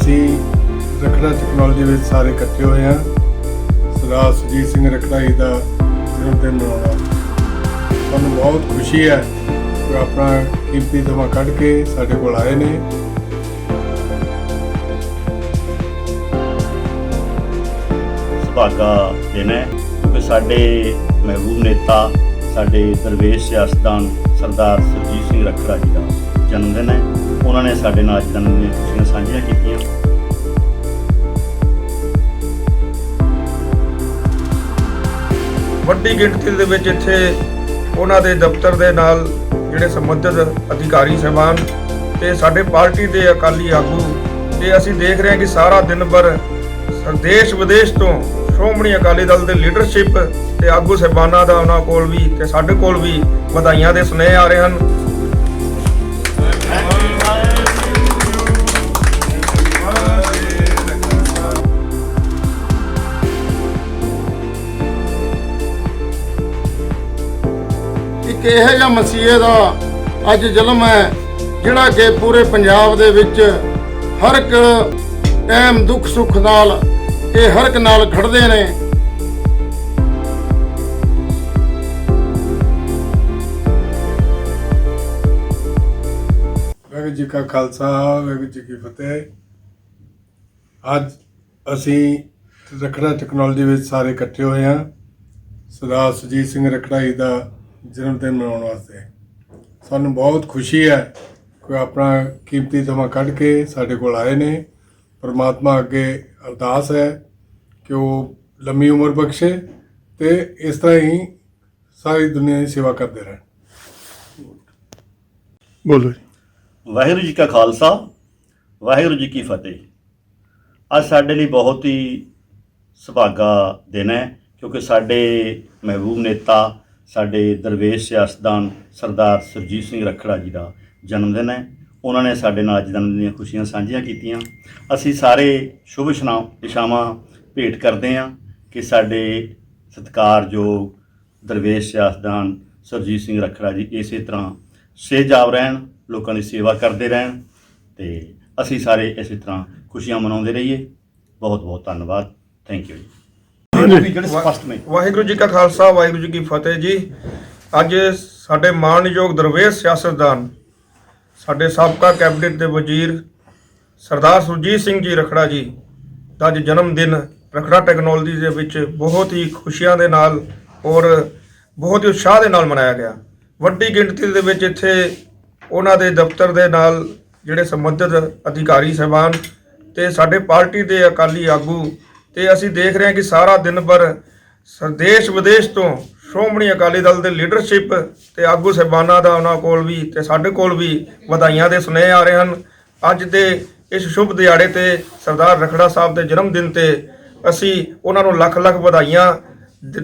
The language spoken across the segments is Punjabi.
ਅਸੀਂ ਰਖੜਾ ਟੈਕਨੋਲੋਜੀ ਵਿੱਚ ਸਾਰੇ ਇਕੱਠੇ ਹੋਏ ਹਾਂ। ਸਰਦਾਰ ਸੁਜੀਤ ਸਿੰਘ ਰਖੜਾ ਜੀ ਦਾ ਜਨਮ ਦਿਨ ਮਨਾਉਣਾ। ਸਾਨੂੰ ਬਹੁਤ ਖੁਸ਼ੀ ਹੈ ਕਿ ਆਪਣਾ ਕੀਮਤੀ ਸਮਾਂ ਕੱਢ ਕੇ ਸਾਡੇ ਕੋਲ ਆਏ ਨੇ। ਸੁਭਾਗਾ ਦਿਨ ਹੈ ਕਿ ਸਾਡੇ ਮਹਿਬੂਬ ਨੇਤਾ, ਸਾਡੇ ਦਰਵੇਸ਼ ਸਿਆਸਤਦਾਨ ਸਰਦਾਰ ਸੁਰਜੀਤ ਸਿੰਘ ਰੱਖੜਾ ਜੀ ਦਾ ਜਨਮ ਦਿਨ ਹੈ। ਉਹਨਾਂ ਨੇ ਸਾਡੇ ਨਾਲ ਅੱਜ ਜਨਮ ਦੀਆਂ ਖੁਸ਼ੀਆਂ ਸਾਂਝੀਆਂ ਕੀਤੀਆਂ। ਵੱਡੀ ਗਿਣਤੀ ਦੇ ਵਿੱਚ ਇੱਥੇ ਉਹਨਾਂ ਦੇ ਦਫ਼ਤਰ ਦੇ ਨਾਲ ਜਿਹੜੇ ਸੰਬੰਧਿਤ ਅਧਿਕਾਰੀ, ਸਹਿਬਾਨ ਤੇ ਸਾਡੇ ਪਾਰਟੀ ਦੇ ਅਕਾਲੀ ਆਗੂ ਤੇ ਅਸੀਂ ਦੇਖ ਰਹੇ ਹਾਂ ਕਿ ਸਾਰਾ ਦਿਨ ਭਰ ਦੇਸ਼ ਵਿਦੇਸ਼ ਤੋਂ ਸ਼੍ਰੋਮਣੀ ਅਕਾਲੀ ਦਲ ਦੇ ਲੀਡਰਸ਼ਿਪ ਤੇ ਆਗੂ, ਸਹਿਬਾਨਾਂ ਦਾ ਉਹਨਾਂ ਕੋਲ ਵੀ ਤੇ ਸਾਡੇ ਕੋਲ ਵੀ ਵਧਾਈਆਂ ਦੇ ਸੁਨੇਹੇ ਆ ਰਹੇ ਹਨ। ਇੱਕ ਇਹੋ ਜਿਹਾ ਮਸੀਹੇ ਦਾ ਅੱਜ ਜ਼ੁਲਮ ਹੈ, ਜਿਹੜਾ ਕਿ ਪੂਰੇ ਪੰਜਾਬ ਦੇ ਵਿੱਚ ਹਰ ਇੱਕ ਟਾਈਮ ਦੁੱਖ ਸੁੱਖ ਨਾਲ ਇਹ ਹਰ ਇੱਕ ਨਾਲ ਖੜਦੇ ਨੇ। ਵਾਹਿਗੁਰੂ ਜੀ ਕਾ ਖਾਲਸਾ, ਵਾਹਿਗੁਰੂ ਜੀ ਕੀ ਫਤਿਹ। ਅੱਜ ਅਸੀਂ ਰਖੜਾ ਟੈਕਨੋਲੋਜੀ ਵਿੱਚ ਸਾਰੇ ਇਕੱਠੇ ਹੋਏ ਹਾਂ। ਸਰਦਾਰ ਸੁਜੀਤ ਸਿੰਘ ਰਖੜਾ ਜੀ ਦਾ ਜਨਮ ਦਿਨ ਮਨਾਉਣ ਵਾਸਤੇ। ਸਾਨੂੰ ਬਹੁਤ ਖੁਸ਼ੀ ਹੈ ਕਿ ਆਪਣਾ ਕੀਮਤੀ ਸਮਾਂ ਕੱਢ ਕੇ ਸਾਡੇ ਕੋਲ ਆਏ ਨੇ। ਪਰਮਾਤਮਾ ਅੱਗੇ ਅਰਦਾਸ ਹੈ ਕਿ ਉਹ ਲੰਮੀ ਉਮਰ ਬਖਸ਼ੇ ਤੇ ਇਸ ਤਰ੍ਹਾਂ ਹੀ ਸਾਰੀ ਦੁਨੀਆ ਦੀ ਸੇਵਾ ਕਰਦੇ ਰਹਿਣ। ਬੋਲੋ ਵਾਹਿਗੁਰੂ ਜੀ ਕਾ ਖਾਲਸਾ ਵਾਹਿਗੁਰੂ ਜੀ ਕੀ ਫਤਿਹ। ਅੱਜ ਸਾਡੇ ਲਈ ਬਹੁਤ ਹੀ ਸੁਭਾਗਾ ਦਿਨ ਹੈ ਕਿਉਂਕਿ ਸਾਡੇ ਮਹਿਬੂਬ ਨੇਤਾ ਸਾਡੇ ਦਰਵੇਸ਼ ਸਿਆਸਤਦਾਨ ਸਰਦਾਰ ਸੁਰਜੀਤ ਸਿੰਘ ਰੱਖੜਾ ਜੀ ਦਾ ਜਨਮ ਦਿਨ ਹੈ। ਉਹਨਾਂ ਨੇ ਸਾਡੇ ਨਾਲ ਅੱਜ ਜਨਮ ਦੀਆਂ ਖੁਸ਼ੀਆਂ ਸਾਂਝੀਆਂ ਕੀਤੀਆਂ। ਅਸੀਂ ਸਾਰੇ ਸ਼ੁਭ ਇਸ਼ਨਾ- ਇਸ਼ਾਵਾਂ ਭੇਟ ਕਰਦੇ ਹਾਂ ਕਿ ਸਾਡੇ ਸਤਿਕਾਰਯੋਗ ਦਰਵੇਸ਼ ਸਿਆਸਤਦਾਨ ਸੁਰਜੀਤ ਸਿੰਘ ਰੱਖੜਾ ਜੀ ਇਸੇ ਤਰ੍ਹਾਂ ਸੇਜਾਬ ਰਹਿਣ, ਲੋਕਾਂ ਦੀ ਸੇਵਾ ਕਰਦੇ ਰਹਿਣ ਤੇ ਅਸੀਂ ਸਾਰੇ ਇਸੇ ਤਰ੍ਹਾਂ ਖੁਸ਼ੀਆਂ ਮਨਾਉਂਦੇ ਰਹੀਏ। ਬਹੁਤ ਬਹੁਤ ਧੰਨਵਾਦ। ਥੈਂਕ ਯੂ ਜੀ ਜਿਹੜੇ ਸਪਸ਼ਟ ਨੇ। ਵਾਹਿਗੁਰੂ ਜੀ ਕਾ ਖਾਲਸਾ ਵਾਹਿਗੁਰੂ ਜੀ ਕੀ ਫਤਿਹ ਜੀ। ਅੱਜ ਸਾਡੇ ਮਾਣਯੋਗ ਦਰਵੇਸ਼ ਸਿਆਸਤਦਾਨ ਸਾਡੇ ਸਾਬਕਾ ਕੈਬਨਿਟ ਦੇ ਵਜ਼ੀਰ ਸਰਦਾਰ ਸੁਰਜੀਤ ਸਿੰਘ ਜੀ ਰਖੜਾ ਜੀ ਦਾ ਅੱਜ ਜਨਮ ਦਿਨ ਰਖੜਾ ਟੈਕਨੋਲੋਜੀ ਦੇ ਵਿੱਚ ਬਹੁਤ ਹੀ ਖੁਸ਼ੀਆਂ ਦੇ ਨਾਲ ਔਰ ਬਹੁਤ ਹੀ ਉਤਸ਼ਾਹ ਦੇ ਨਾਲ ਮਨਾਇਆ ਗਿਆ। ਵੱਡੀ ਗਿਣਤੀ ਦੇ ਵਿੱਚ ਇੱਥੇ ਉਹਨਾਂ ਦੇ ਦਫ਼ਤਰ ਦੇ ਨਾਲ ਜਿਹੜੇ ਸੰਬੰਧਿਤ ਅਧਿਕਾਰੀ ਸਹਿਬਾਨ ਤੇ ਸਾਡੇ ਪਾਰਟੀ ਦੇ ਅਕਾਲੀ ਆਗੂ ਤੇ ਅਸੀਂ ਦੇਖ ਰਹੇ ਹਾਂ ਕਿ ਸਾਰਾ ਦਿਨ ਭਰ ਦੇਸ਼ ਵਿਦੇਸ਼ ਤੋਂ ਸ਼੍ਰੋਮਣੀ ਅਕਾਲੀ ਦਲ ਦੇ ਲੀਡਰਸ਼ਿਪ ਤੇ ਆਗੂ ਸਹਿਬਾਨਾਂ ਦਾ ਉਹਨਾਂ ਕੋਲ ਵੀ ਤੇ ਸਾਡੇ ਕੋਲ ਵੀ ਵਧਾਈਆਂ ਦੇ ਸੁਨੇਹੇ ਆ ਰਹੇ ਹਨ। ਅੱਜ ਦੇ ਇਸ ਸ਼ੁਭ ਦਿਹਾੜੇ ਤੇ ਸਰਦਾਰ ਰਖੜਾ ਸਾਹਿਬ ਦੇ ਜਨਮ ਦਿਨ ਤੇ ਅਸੀਂ ਉਹਨਾਂ ਨੂੰ ਲੱਖ ਲੱਖ ਵਧਾਈਆਂ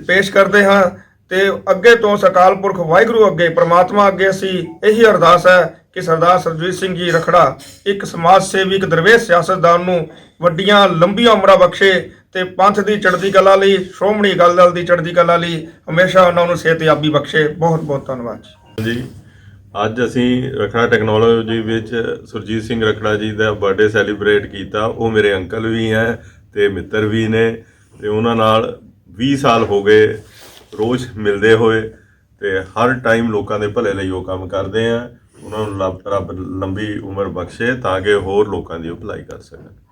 ਪੇਸ਼ ਕਰਦੇ ਹਾਂ ਤੇ ਅੱਗੇ ਤੋਂ ਅਕਾਲ ਪੁਰਖ ਵਾਹਿਗੁਰੂ ਅੱਗੇ, ਪ੍ਰਮਾਤਮਾ ਅੱਗੇ ਅਸੀਂ ਇਹੀ ਅਰਦਾਸ ਹੈ ਕਿ ਸਰਦਾਰ ਸਰਜੀਤ ਸਿੰਘ ਜੀ ਰਖੜਾ ਇੱਕ ਸਮਾਜ ਸੇਵੀ, ਇੱਕ ਦਰਵੇਸ਼ ਸਿਆਸਤਦਾਨ ਨੂੰ ਵੱਡੀਆਂ, ਲੰਬੀਆਂ ਉਮਰਾਂ ਬਖਸ਼ੇ ਤੇ ਪੰਥ ਦੀ ਚੜ੍ਹਦੀ ਕਲਾ ਲਈ, ਸ਼੍ਰੋਮਣੀ ਅਕਾਲੀ ਦਲ ਦੀ ਚੜ੍ਹਦੀ ਕਲਾ ਲਈ ਹਮੇਸ਼ਾ ਉਹਨਾਂ ਨੂੰ ਸਿਹਤਯਾਬੀ ਬਖਸ਼ੇ। ਬਹੁਤ ਬਹੁਤ ਧੰਨਵਾਦ ਜੀ। ਜੀ, ਅੱਜ ਅਸੀਂ ਰਖੜਾ ਟੈਕਨੋਲੋਜੀ ਵਿੱਚ ਸੁਰਜੀਤ ਸਿੰਘ ਰਖੜਾ ਜੀ ਦਾ ਬਰਥਡੇ ਸੈਲੀਬ੍ਰੇਟ ਕੀਤਾ। ਉਹ ਮੇਰੇ ਅੰਕਲ ਵੀ ਹੈ ਤੇ ਮਿੱਤਰ ਵੀ ਨੇ ਤੇ ਉਹਨਾਂ ਨਾਲ 20 ਸਾਲ ਹੋ ਗਏ ਰੋਜ਼ ਮਿਲਦੇ ਹੋਏ ਤੇ ਹਰ ਟਾਈਮ ਲੋਕਾਂ ਦੇ ਭਲੇ ਲਈ ਉਹ ਕੰਮ ਕਰਦੇ ਆ। ਉਹਨਾਂ ਨੂੰ ਰੱਬ ਰੱਬ ਲੰਬੀ ਉਮਰ ਬਖਸ਼ੇ ਤਾਂ ਕਿ ਹੋਰ ਲੋਕਾਂ ਦੀ ਉਹ ਭਲਾਈ ਕਰ ਸਕਣ।